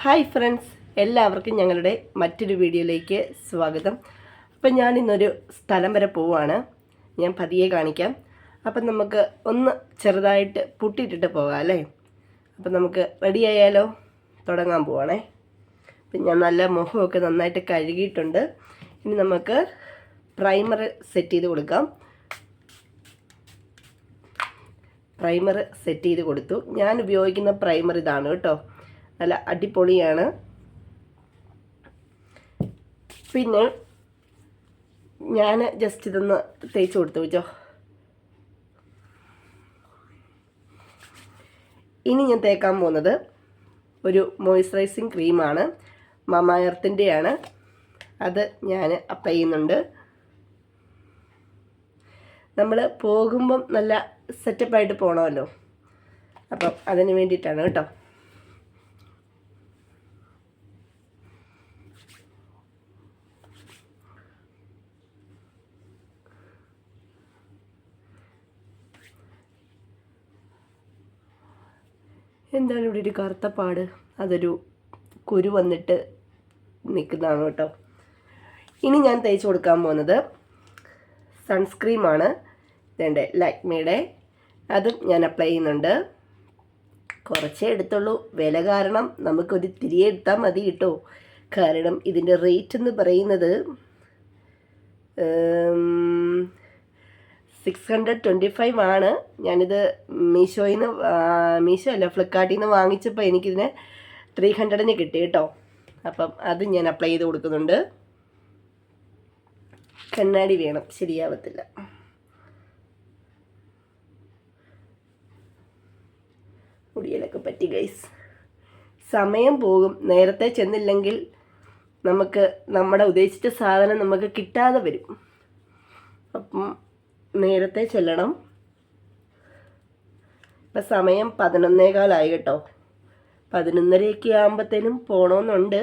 Hi friends എല്ലാവർക്കും ഞങ്ങളുടെ മറ്റൊരു വീഡിയോയിലേക്ക് സ്വാഗതം. അപ്പം ഞാൻ ഇന്നൊരു സ്ഥലം വരെ പോവാണ്. ഞാൻ പതിയെ കാണിക്കാം. അപ്പം നമുക്ക് ഒന്ന് ചെറുതായിട്ട് പുട്ടിയിട്ടിട്ട് പോകാം അല്ലേ? അപ്പം നമുക്ക് റെഡിയായാലോ തുടങ്ങാൻ പോവാണേ. അപ്പം ഞാൻ നല്ല മുഖമൊക്കെ നന്നായിട്ട് കഴുകിയിട്ടുണ്ട്. ഇനി നമുക്ക് പ്രൈമർ സെറ്റ് ചെയ്ത് കൊടുക്കാം. പ്രൈമർ സെറ്റ് ചെയ്ത് കൊടുത്തു. ഞാൻ ഉപയോഗിക്കുന്ന പ്രൈമർ ഇതാണ് കേട്ടോ. നല്ല അടിപൊളിയാണ്. പിന്നെ ഞാൻ ജസ്റ്റ് ഇതൊന്ന് തേച്ച് കൊടുത്തു വെച്ചോ ഇനി ഞാൻ തേക്കാൻ പോകുന്നത് ഒരു മോയ്സ്ചറൈസിങ് ക്രീമാണ് മമായർത്തിന്റെയാണ് അത് ഞാൻ അപ്ലൈ ചെയ്യുന്നുണ്ട്. നമ്മൾ പോകുമ്പം നല്ല സെറ്റപ്പായിട്ട് പോകണമല്ലോ അപ്പം അതിന് വേണ്ടിയിട്ടാണ് കേട്ടോ. എന്താണ് ഇവിടെ ഒരു കറുത്ത പാട് അതൊരു കുരു വന്നിട്ട് നിൽക്കുന്നതാണ് കേട്ടോ. ഇനി ഞാൻ തേച്ച് കൊടുക്കാൻ പോകുന്നത് സൺസ്ക്രീമാണ് ഇതേണ്ട ലാക്മിയുടെ അതും ഞാൻ അപ്ലൈ ചെയ്യുന്നുണ്ട്. കുറച്ചേ എടുത്തുള്ളൂ. വില കാരണം നമുക്കൊരു തിരികെ എടുത്താൽ മതി കേട്ടോ. കാരണം ഇതിന്റെ റേറ്റ് എന്ന് പറയുന്നത് സിക്സ് ഹൺഡ്രഡ് ട്വന്റി ഫൈവ് ആണ്. ഞാനിത് മീഷോയിൽ നിന്ന് മീഷോ അല്ല ഫ്ലിപ്കാർട്ടിൽ നിന്ന് വാങ്ങിച്ചപ്പോൾ എനിക്കിതിന് ത്രീ ഹൺഡ്രഡിന് കിട്ടി കേട്ടോ. അപ്പം അത് ഞാൻ അപ്ലൈ ചെയ്ത് കൊടുക്കുന്നുണ്ട്. കണ്ണാടി വേണം ശരിയാവത്തില്ല. മുടിയിലൊക്കെ പറ്റി ഗൈസ് സമയം പോകും. നേരത്തെ ചെന്നില്ലെങ്കിൽ നമുക്ക് നമ്മുടെ ഉദ്ദേശിച്ച സാധനം നമുക്ക് കിട്ടാതെ വരും. അപ്പം നേരത്തെ ചെല്ലണം. ഇപ്പം സമയം പതിനൊന്നേകാലായി കേട്ടോ. പതിനൊന്നരയൊക്കെ ആകുമ്പോഴത്തേനും പോകണമെന്നുണ്ട്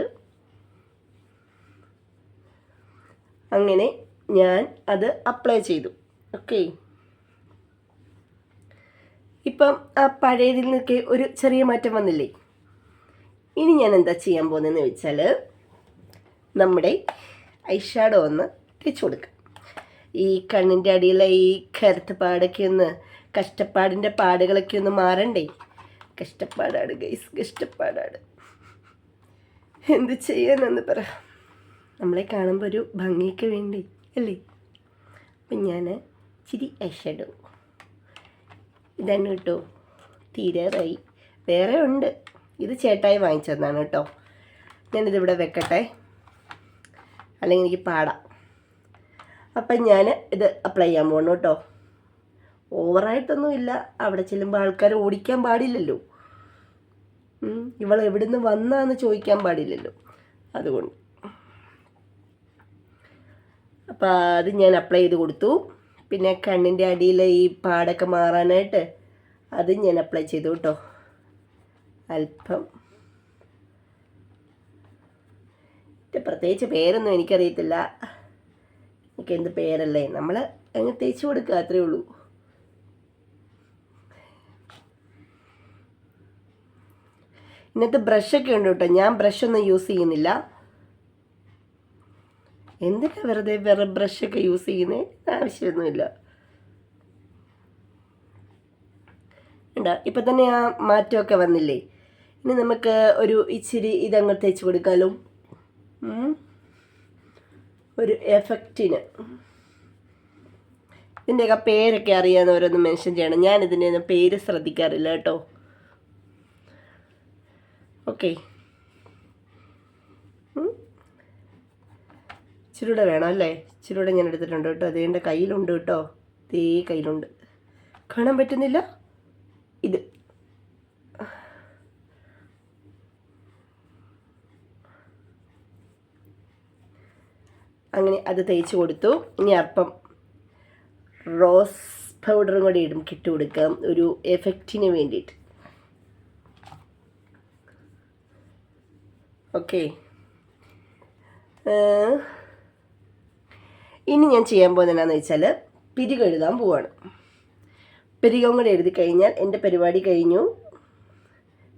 അങ്ങനെ ഞാൻ അത് അപ്ലൈ ചെയ്തു. ഓക്കെ. ഇപ്പം ആ പഴയതിൽ നിന്നൊക്കെ ഒരു ചെറിയ മാറ്റം വന്നില്ലേ? ഇനി ഞാൻ എന്താ ചെയ്യാൻ പോകുന്നതെന്ന് വെച്ചാൽ നമ്മുടെ ഐഷാഡോ ഒന്ന് തേച്ച് കൊടുക്കാം. ഈ കണ്ണിന്റെ അടിയിലെ ഈ കരുത്ത് പാടൊക്കെ ഒന്ന് കഷ്ടപ്പാടിന്റെ പാടുകളൊക്കെ ഒന്ന് മാറണ്ടേ? കഷ്ടപ്പാടാണ് ഗൈസ് കഷ്ടപ്പാടാണ്. എന്ത് ചെയ്യാനെന്ന് പറ. നമ്മളെ കാണുമ്പോൾ ഒരു ഭംഗിയൊക്കെ വേണ്ടി അല്ലേ? അപ്പം ഞാൻ ചിരി ഐഷാഡോ ഇതാണ് കേട്ടോ തീരാറായി. വേറെ ഉണ്ട്. ഇത് ചേട്ടായി വാങ്ങിച്ചതാണ് കേട്ടോ. ഞാനിതിവിടെ വെക്കട്ടെ. അല്ലെങ്കിൽ എനിക്ക് പാടാം. അപ്പം ഞാൻ ഇത് അപ്ലൈ ചെയ്യാൻ പോകണം കേട്ടോ. ഓവറായിട്ടൊന്നുമില്ല അവിടെ ചെല്ലുമ്പോൾ ആൾക്കാർ ഓടിക്കാൻ പാടില്ലല്ലോ. ഇവൾ എവിടുന്ന് വന്നാന്ന് ചോദിക്കാൻ പാടില്ലല്ലോ. അതുകൊണ്ട്. അപ്പം അത് ഞാൻ അപ്ലൈ ചെയ്ത് കൊടുത്തു. പിന്നെ കണ്ണിന്റെ അടിയിലെ ഈ പാടൊക്കെ മാറാനായിട്ട് അത് ഞാൻ അപ്ലൈ ചെയ്തു കേട്ടോ. അല്പം. പ്രത്യേകിച്ച് പേരൊന്നും എനിക്കറിയത്തില്ല. എനിക്ക് എന്ത് പേരല്ലേ? നമ്മൾ അങ്ങ് തേച്ച് കൊടുക്കുക അത്രേ ഉള്ളൂ. ഇന്നത്തെ ബ്രഷൊക്കെ ഉണ്ട് കേട്ടോ. ഞാൻ ബ്രഷൊന്നും യൂസ് ചെയ്യുന്നില്ല. എന്തിനാ വെറുതെ വേറെ ബ്രഷൊക്കെ യൂസ് ചെയ്യുന്നത് ആവശ്യമൊന്നുമില്ല. ഉണ്ടോ ഇപ്പം തന്നെ ആ മാറ്റമൊക്കെ വന്നില്ലേ? ഇനി നമുക്ക് ഒരു ഇച്ചിരി ഇതങ്ങ് തേച്ച് കൊടുക്കാലോ. ഒരു എഫക്റ്റിന് ഇതിന്റെയൊക്കെ പേരൊക്കെ അറിയാവുന്നവരൊന്ന് മെൻഷൻ ചെയ്യണം. ഞാൻ ഇതിന്റെ പേര് ശ്രദ്ധിക്കാറില്ല കേട്ടോ. ഓക്കെ ഇച്ചിരൂടെ വേണം അല്ലേ? ഇച്ചിരൂടെ ഞാൻ എടുത്തിട്ടുണ്ട് കേട്ടോ. അത് എന്റെ കയ്യിലുണ്ട് കേട്ടോ. ഇതേ കയ്യിലുണ്ട്. കാണാൻ പറ്റുന്നില്ല ഇത് അങ്ങനെ അത് തേച്ച് കൊടുത്തു. ഇനി അപ്പം റോസ് പൗഡറും കൂടി ഇടും കിട്ടു കൊടുക്കാം. ഒരു എഫക്റ്റിന് വേണ്ടിയിട്ട്. ഓക്കെ ഇനി ഞാൻ ചെയ്യാൻ പോകുന്നത് വെച്ചാൽ പിരി എഴുതാൻ പോവാണ്. പിരികം കൂടെ എഴുതി കഴിഞ്ഞാൽ എന്റെ പരിപാടി കഴിഞ്ഞു.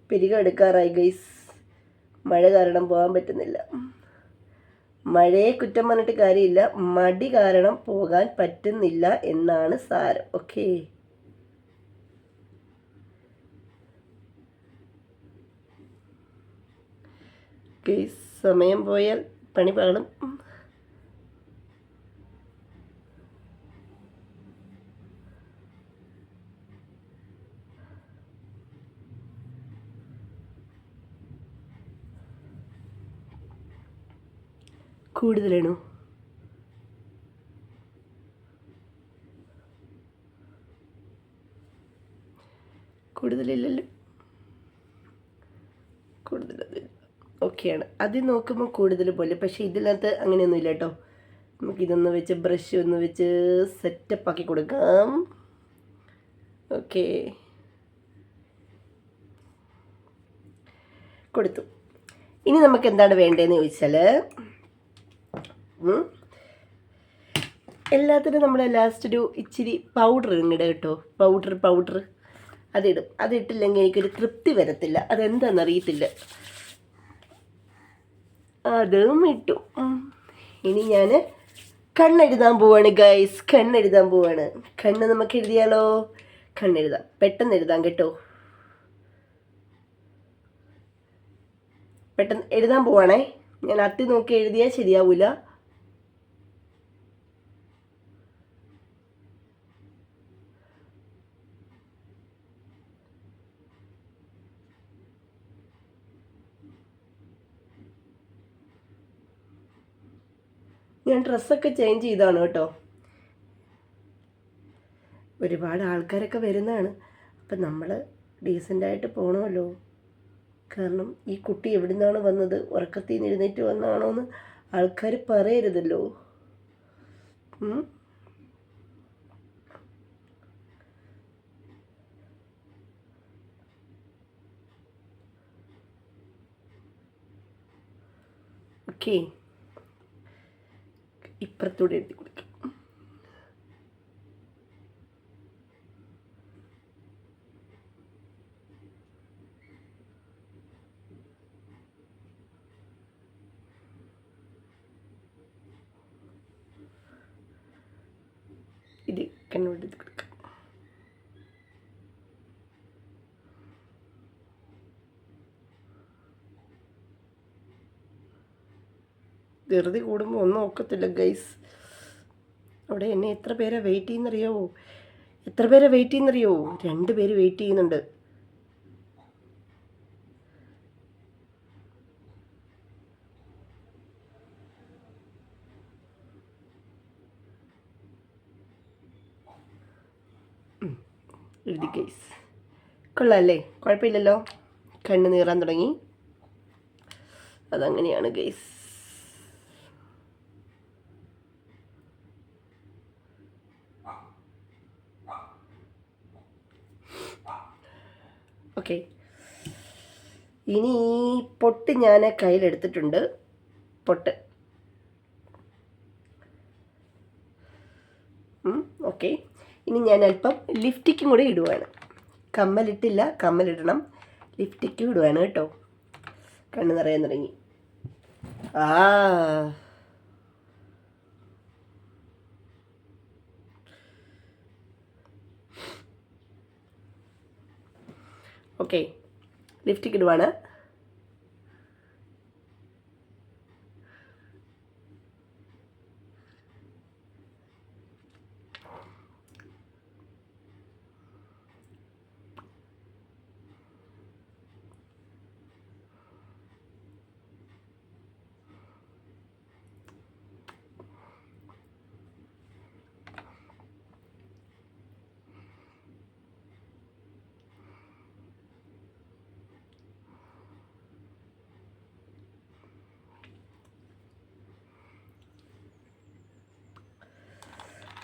പിരികം എടുക്കാറായി ഗൈസ് മഴ കാരണം പോകാൻ പറ്റുന്നില്ല. മഴയെ കുറ്റം പറഞ്ഞിട്ട് കാര്യമില്ല. മടി കാരണം പോകാൻ പറ്റുന്നില്ല എന്നാണ് സാരം. ഓക്കേ സമയം പോയാൽ പണി പാളും കൂടുതലാണോ? കൂടുതലില്ലല്ലോ. കൂടുതൽ ഓക്കെയാണ്. അതിൽ നോക്കുമ്പോൾ കൂടുതൽ പോലെ. പക്ഷേ ഇതിനകത്ത് അങ്ങനെയൊന്നും ഇല്ല കേട്ടോ നമുക്കിതൊന്ന് വെച്ച് ബ്രഷ് ഒന്ന് വെച്ച് സെറ്റപ്പ് ആക്കി കൊടുക്കാം. ഓക്കെ. കൊടുത്തു. ഇനി നമുക്ക് എന്താണ് വേണ്ടതെന്ന് ചോദിച്ചാൽ എല്ലാത്തിനും നമ്മൾ ലാസ്റ്റ് ഒരു ഇച്ചിരി പൗഡർ ഇടും കേട്ടോ പൗഡർ പൗഡർ അതിടും. അതിട്ടില്ലെങ്കിൽ എനിക്കൊരു തൃപ്തി വരത്തില്ല. അതെന്താണെന്ന് അറിയത്തില്ല അതും ഇട്ടു. ഇനി ഞാൻ കണ്ണെഴുതാൻ പോവാണ് ഗൈസ് കണ്ണെഴുതാൻ പോവാണ്. കണ്ണ് നമുക്ക് എഴുതിയാലോ? കണ്ണെഴുതാം. പെട്ടെന്ന് എഴുതാം കേട്ടോ. പെട്ടെന്ന് എഴുതാൻ പോവാണേ. ഞാൻ അത്തി നോക്കി എഴുതിയാൽ ശരിയാവൂല. ഞാൻ ഡ്രസ്സൊക്കെ ചേഞ്ച് ചെയ്താണ് കേട്ടോ. ഒരുപാട് ആൾക്കാരൊക്കെ വരുന്നതാണ്. അപ്പം നമ്മൾ ഡീസന്റായിട്ട് പോകണമല്ലോ കാരണം ഈ കുട്ടി എവിടെ നിന്നാണ് വന്നത്? ഉറക്കത്തിൽ നിന്ന് എഴുന്നേറ്റ് വന്നാണോ എന്ന് ആൾക്കാർ പറയരുതല്ലോ? ഓക്കേ ഇപ്പുറത്തൂടെ എഴുതി കൊടുക്കാം ഇത് കണ്ണോട് എഴുതി കൊടുക്കാം ധൃതി കൂടുമ്പോൾ ഒന്നും ഒക്കത്തില്ല ഗൈസ് അവിടെ എന്നെ എത്ര പേരെ വെയിറ്റ് ചെയ്യുന്നറിയാവോ? എത്ര പേരെ വെയിറ്റ് ചെയ്യുന്നറിയാവോ? രണ്ട് പേര് വെയിറ്റ് ചെയ്യുന്നുണ്ട്. എഴുതി ഗൈസ് കൊള്ളാമല്ലേ കുഴപ്പമില്ലല്ലോ കണ്ണ് നീറാൻ തുടങ്ങി. അതങ്ങനെയാണ് ഗൈസ് ഓക്കെ. ഇനി ഈ പൊട്ട് ഞാൻ കയ്യിലെടുത്തിട്ടുണ്ട്. പൊട്ട്. ഓക്കെ. ഇനി ഞാൻ അല്പം ലിഫ്റ്റിക്കും കൂടെ ഇടുവാണ്. കമ്മലിട്ടില്ല കമ്മലിടണം. ലിഫ്റ്റിക്കും ഇടുവാണ് കേട്ടോ. കണ്ണു നിറയാൻ തുടങ്ങി. ആ. ഓക്കെ. ലിഫ്റ്റിക്ക് ഇടുവാണ്.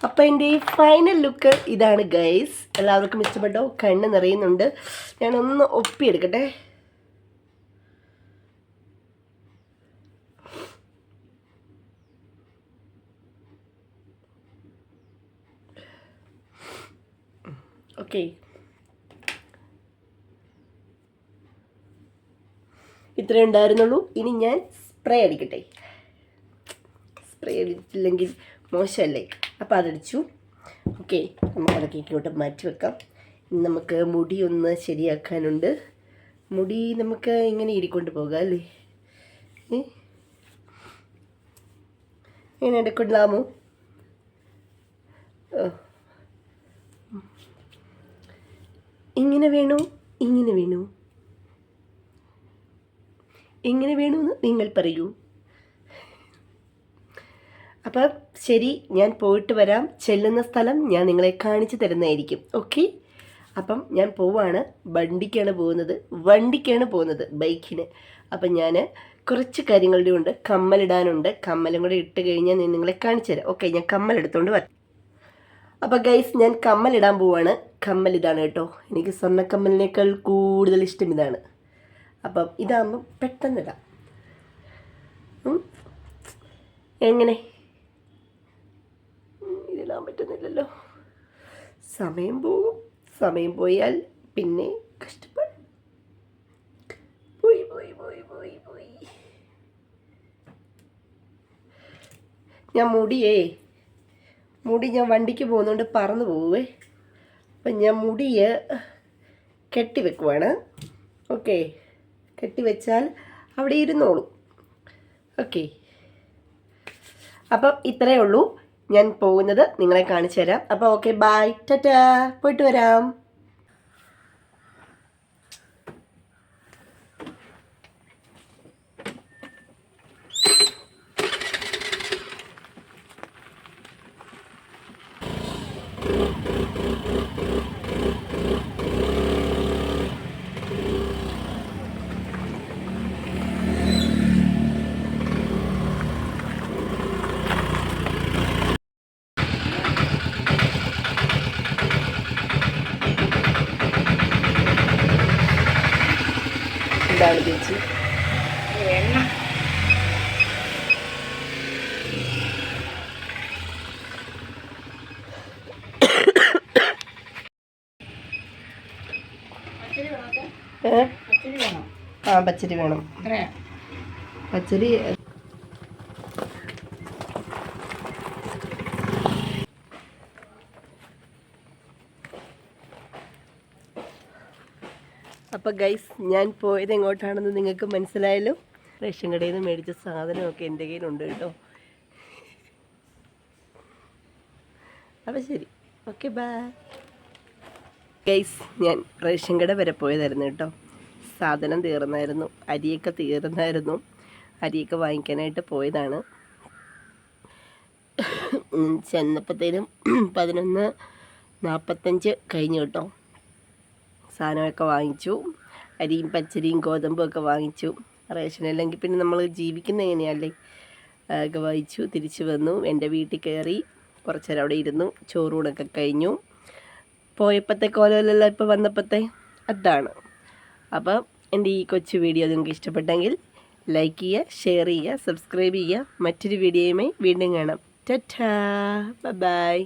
അപ്പം എന്റെ ഈ ഫൈനൽ ലുക്ക് ഇതാണ് ഗൈസ് എല്ലാവർക്കും ഇഷ്ടപ്പെട്ടോ? കണ്ണ് നിറയുന്നുണ്ട്. ഞാനൊന്ന് ഒപ്പിയെടുക്കട്ടെ. ഓക്കെ ഇത്രേ ഉണ്ടായിരുന്നുള്ളൂ. ഇനി ഞാൻ സ്പ്രേ അടിക്കട്ടെ. സ്പ്രേ അടിച്ചില്ലെങ്കിൽ മോശമല്ലേ? അപ്പോൾ അതടിച്ചു. ഓക്കെ നമുക്കതൊക്കെ ഇങ്ങോട്ട് മാറ്റി വെക്കാം. നമുക്ക് മുടി ഒന്ന് ശരിയാക്കാനുണ്ട്. മുടി നമുക്ക് ഇങ്ങനെ ഇരിക്കൊണ്ട് പോകാം അല്ലേ? ഇങ്ങനെ എടുക്കൊണ്ടാമോ? ഇങ്ങനെ വേണു? ഇങ്ങനെ വേണോ? എങ്ങനെ വേണമെന്ന് നിങ്ങൾ പറയൂ. അപ്പം ശരി ഞാൻ പോയിട്ട് വരാം. ചെല്ലുന്ന സ്ഥലം ഞാൻ നിങ്ങളെ കാണിച്ചു തരുന്നതായിരിക്കും. ഓക്കെ അപ്പം ഞാൻ പോവാണ്. വണ്ടിക്കാണ് പോകുന്നത്. വണ്ടിക്കാണ് പോകുന്നത് ബൈക്കിന്. അപ്പം ഞാൻ കുറച്ച് കാര്യങ്ങളുടെ ഉണ്ട്. കമ്മലിടാനുണ്ട്. കമ്മലും കൂടെ ഇട്ട് കഴിഞ്ഞാൽ ഞാൻ നിങ്ങളെ കാണിച്ചു തരാം. ഓക്കെ ഞാൻ കമ്മൽ എടുത്തുകൊണ്ട് വരാം. അപ്പോൾ ഗൈസ് ഞാൻ കമ്മലിടാൻ പോവാണ്. കമ്മൽ ഇതാണ് കേട്ടോ. എനിക്ക് സ്വർണക്കമ്മലിനേക്കാൾ കൂടുതൽ ഇഷ്ടം ഇതാണ്. അപ്പം ഇതാകുമ്പം പെട്ടെന്നിടാം. എങ്ങനെ? പറ്റുന്നില്ലല്ലോ സമയം പോകും. സമയം പോയാൽ പിന്നെ കഷ്ടപ്പാട്. പോയി പോയി പോയി പോയി പോയി. ഞാൻ മുടിയേ മുടി ഞാൻ വണ്ടിക്ക് പോകുന്നതുകൊണ്ട് പറന്നു പോവേ. അപ്പം ഞാൻ മുടിയെ കെട്ടിവെക്കുവാണ്. ഓക്കെ കെട്ടിവെച്ചാൽ അവിടെ ഇരുന്നോളൂ. ഓക്കെ. അപ്പം ഇത്രയേ ഉള്ളൂ. ഞാൻ പോകുന്നത് നിങ്ങളെ കാണിച്ചു തരാം അപ്പോൾ ഓക്കെ ബായ് ടാറ്റാ പോയിട്ട് വരാം. ആ പച്ചരി വേണം. പച്ചരി അപ്പോൾ ഗൈസ് ഞാൻ പോയത് എങ്ങോട്ടാണെന്ന് നിങ്ങൾക്ക് മനസ്സിലായല്ലോ? റേഷൻ കടയിൽ നിന്ന് മേടിച്ച സാധനമൊക്കെ എന്റെ കയ്യിലുണ്ട് കേട്ടോ. അപ്പോൾ ശരി. Okay bye. ഗൈസ് ഞാൻ റേഷൻ കട വരെ പോയതായിരുന്നു കേട്ടോ. സാധനം തീർന്നായിരുന്നു അരിയൊക്കെ തീർന്നായിരുന്നു. അരിയൊക്കെ വാങ്ങിക്കാനായിട്ട് പോയതാണ്. ചെന്നപ്പോഴത്തേനും പതിനൊന്ന് നാൽപ്പത്തഞ്ച് കഴിഞ്ഞു കേട്ടോ. സാധനമൊക്കെ വാങ്ങിച്ചു അരിയും പച്ചരിയും ഗോതമ്പും ഒക്കെ വാങ്ങിച്ചു. റേഷൻ അല്ലെങ്കിൽ പിന്നെ നമ്മൾ ജീവിക്കുന്ന എങ്ങനെയല്ലേ? ഒക്കെ വാങ്ങിച്ചു തിരിച്ചു വന്നു എന്റെ വീട്ടിൽ കയറി കുറച്ചേരം അവിടെ ഇരുന്നു ചോറൂണൊക്കെ കഴിഞ്ഞു. പോയപ്പോഴത്തെ കോലമല്ലല്ലോ ഇപ്പോൾ വന്നപ്പോഴത്തെ അതാണ്. അപ്പം എന്റെ ഈ കൊച്ചു വീഡിയോ നിങ്ങൾക്ക് ഇഷ്ടപ്പെട്ടെങ്കിൽ ലൈക്ക് ചെയ്യുക ഷെയർ ചെയ്യുക സബ്സ്ക്രൈബ് ചെയ്യുക. മറ്റൊരു വീഡിയോയുമായി വീണ്ടും കാണാം. ടാ ബൈ.